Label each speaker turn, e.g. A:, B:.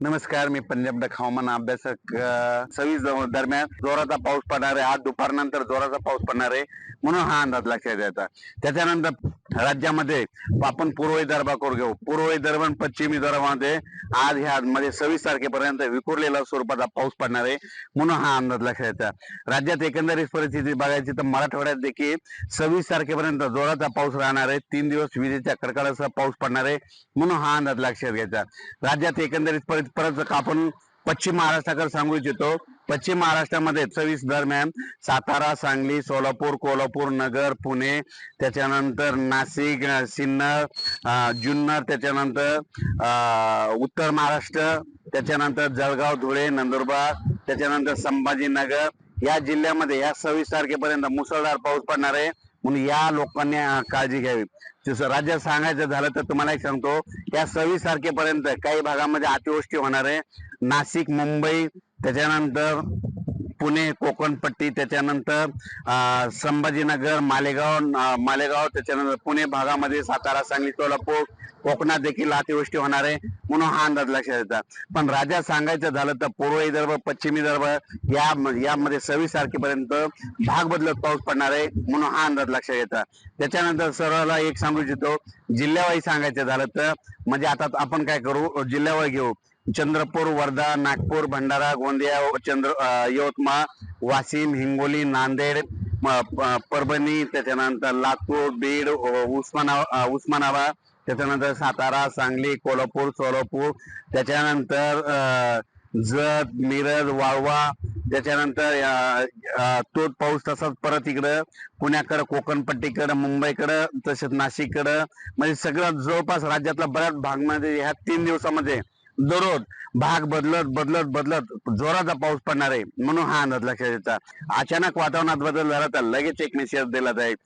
A: नमस्कार मी पंजाब डक हवामान अभ्यासक सव्वीस दरम्यान जोराचा पाऊस पडणार आहे. आज दुपारनंतर जोराचा पाऊस पडणार आहे. म्हणून हा अंदाज लक्षात येतात त्याच्यानंतर राज्यामध्ये आपण पूर्व करून घेऊ. पूर्व विदर्भ आणि पश्चिम विदर्भामध्ये आज ह्या मध्ये सव्वीस तारखेपर्यंत विखुरलेला स्वरूपाचा पाऊस पडणार आहे. म्हणून हा अंदाज लक्षात येतात राज्यात एकंदरीत परिस्थिती बघायची तर मराठवाड्यात देखील सव्वीस तारखेपर्यंत जोराचा पाऊस राहणार आहे. तीन दिवस विजेच्या कडकडाचा पाऊस पडणार आहे. म्हणून हा अंदाज लक्षात घ्यायचा. राज्यात एकंदरीत परत परत आपण पश्चिम महाराष्ट्राकडे सांगू इच्छितो. पश्चिम महाराष्ट्रामध्ये सव्वीस दरम्यान सातारा सांगली सोलापूर कोल्हापूर नगर पुणे त्याच्यानंतर नाशिक सिन्नर जुन्नर त्याच्यानंतर अं, उत्तर महाराष्ट्र त्याच्यानंतर जळगाव धुळे नंदुरबार त्याच्यानंतर संभाजीनगर. या जिल्ह्यामध्ये या सव्वीस तारखेपर्यंत मुसळधार पाऊस पडणार आहे. म्हणून या लोकांनी काळजी घ्यावी. जसं राज्यात सांगायचं झालं तर तुम्हाला एक सांगतो या सव्वीस तारखेपर्यंत काही भागामध्ये अतिवृष्टी होणार आहे. नाशिक मुंबई त्याच्यानंतर पुणे कोकणपट्टी त्याच्यानंतर अं, संभाजीनगर मालेगाव मालेगाव त्याच्यानंतर पुणे भागामध्ये सातारा सांगली सोलापूर कोकणात देखील अतिवृष्टी होणार आहे म्हणून हा अंदाज लक्षात येतात पण राज्यात सांगायचं झालं तर पूर्व विदर्भ पश्चिम विदर्भ या यामध्ये सव्वीस तारखेपर्यंत भाग बदलत पाऊस पडणार आहे म्हणून हा अंदाज लक्षात येतात त्याच्यानंतर सरळला एक सांगू इच्छितो जिल्ह्यावाई सांगायचं झालं तर म्हणजे आता आपण काय करू जिल्ह्यावाई घेऊ. चंद्रपूर वर्धा नागपूर भंडारा गोंदिया चंद्र यवतमाळ वाशिम हिंगोली नांदेड परभणी त्याच्यानंतर लातूर बीड उस्माना उस्मानाबाद त्याच्यानंतर सातारा सांगली कोल्हापूर सोलापूर त्याच्यानंतर जत मिरज वाळवा त्याच्यानंतर तोच पाऊस तसाच परत इकडं पुण्याकडं कोकणपट्टीकडं मुंबईकडं तसेच नाशिककडं म्हणजे सगळं जवळपास राज्यातला बऱ्याच भागमध्ये ह्या तीन दिवसामध्ये दररोज भाग बदलत बदलत बदलत जोराचा पाऊस पडणार आहे. म्हणून हा अंदाज लक्षात येतात अचानक वातावरणात बदल झाला तर लगेच एक निषेध दिला जाईल.